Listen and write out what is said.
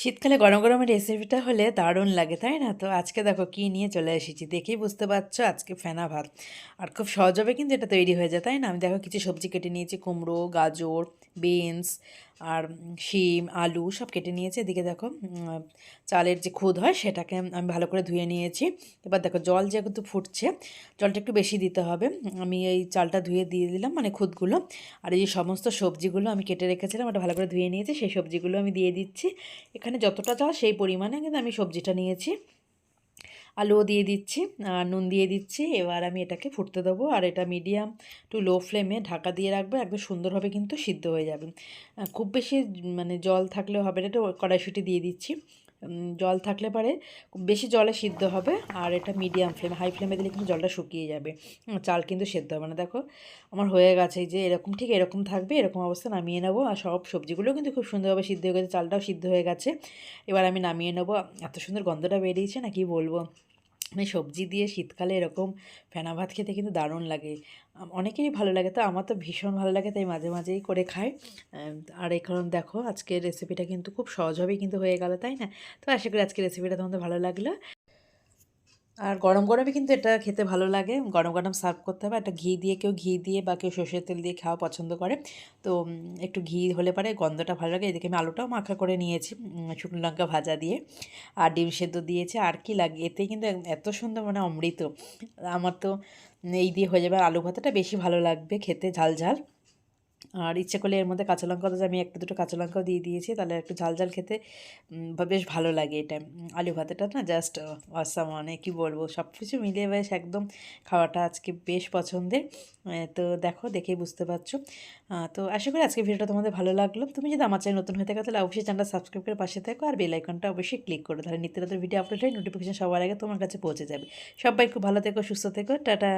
শীতকালে গরম গরমের রেসিপিটা হলে দারুণ লাগে, তাই না? তো আজকে দেখো কি নিয়ে চলে এসেছি, দেখেই বুঝতে পারছ আজকে ফেনা ভাত। আর খুব সহজভাবে কিন্তু এটা তৈরি হয়ে যায়, তাই না? আমি দেখো কিছু সবজি কেটে নিয়েছি, কুমড়ো, গাজর বিনস আর শিম, আলু সব কেটে নিয়েছি। এদিকে দেখো চালের যে খুদ হয় সেটাকে আমি ভালো করে ধুয়ে নিয়েছি। এবার দেখো, জল যেহেতু ফুটছে, জলটা একটু বেশি দিতে হবে। আমি এই চালটা ধুয়ে দিয়ে দিলাম মানে খুদগুলো। আর এই যে সমস্ত সবজিগুলো আমি কেটে রেখেছিলাম, ওটা ভালো করে ধুয়ে নিয়েছি। সেই সবজিগুলো আমি দিয়ে দিচ্ছি। এখানে যতটা চাল সেই পরিমাণে কিন্তু আমি সবজিটা নিয়েছি। আলুও দিয়ে দিচ্ছি, আর নুন দিয়ে দিচ্ছি। এবার আমি এটাকে ফুটতে দেবো, আর এটা মিডিয়াম টু লো ফ্লেমে ঢাকা দিয়ে রাখব, একদম সুন্দরভাবে কিন্তু সিদ্ধ হয়ে যাবে। খুব বেশি মানে জল থাকলেও হবে না, এটা কড়াইশুটি দিয়ে দিচ্ছি। জল থাকলে পারে বেশি জলে সিদ্ধ হবে, আর এটা মিডিয়াম ফ্লেম হাই ফ্লেমে দিলে কিন্তু জলটা শুকিয়ে যাবে। চাল কিন্তু সেদ্ধ হবে না, দেখো। আমার হয়ে গেছে যে এরকম, ঠিক এরকম থাকবে, এরকম অবস্থা নামিয়ে নেব, আর সব সবজিগুলো কিন্তু খুব সুন্দরভাবে সিদ্ধ হয়ে গেছে, চালটাও সিদ্ধ হয়ে গেছে। এবার আমি নামিয়ে নেব, এত সুন্দর গন্ধটা বেরিয়েছে না, কি বলব? মানে সবজি দিয়ে শীতকালে এরকম ফেনা ভাত খেতে কিন্তু দারুণ লাগে। অনেকেরই ভালো লাগে, তো আমার তো ভীষণ ভালো লাগে, তাই মাঝে মাঝেই করে খাই। আর এই কারণ দেখো, আজকের রেসিপিটা কিন্তু খুব সহজভাবেই কিন্তু হয়ে গেল, তাই না? তো আশা করি আজকের রেসিপিটা তোমাদের ভালো লাগল। আর গরম গরমে কিন্তু এটা খেতে ভালো লাগে। গরম গরম সার্ভ করতে হবে। একটা ঘি দিয়ে কেউ ঘি দিয়ে বা কেউ সর্ষের তেল দিয়ে খাওয়া পছন্দ করে। তো একটু ঘি হলে পারে গন্ধটা ভালো লাগে। এদিকে আমি আলুটাও মাখা করে নিয়েছি শুকনো লঙ্কা ভাজা দিয়ে। আর ডিম সেদ্ধ দিয়েছি। আর কি লাগে? এতে কিন্তু এত সুন্দর মানে অমৃত। আমার তো, এই দিয়ে হয়ে যাবে আলু ভাতাটা। বেশি ভালো লাগবে খেতে ঝাল ঝাল। আর ইচ্ছে করলে এর মধ্যে কাঁচা লঙ্কা আমি একটা দুটো কাঁচা লঙ্কাও দিয়ে দিয়েছি, তাহলে একটু ঝাল ঝাল খেতে বেশ ভালো লাগে এটা। আলু ভাতেটা না জাস্ট অসাম মানে কী বলব সব কিছু মিলিয়ে বেশ একদম খাওয়াটা আজকে বেশ পছন্দের। তো দেখো, দেখেই বুঝতে পারছ। তো আশা করি আজকে ভিডিওটা তোমাদের ভালো লাগল। তুমি যদি আমার চ্যানেল নতুন হয়ে থাকো, তাহলে অবশ্যই চ্যানেলটা সাবস্ক্রাইব করে পাশে থাকো আর বেল আইকনটা অবশ্যই ক্লিক করো। তাহলে নিত্য নতুন ভিডিও আপলোড হয় নোটিফিকেশন সবার আগে তোমার কাছে পৌঁছে যাবে। সবাই খুব ভালো থেকো, সুস্থ থেকো, টাটা।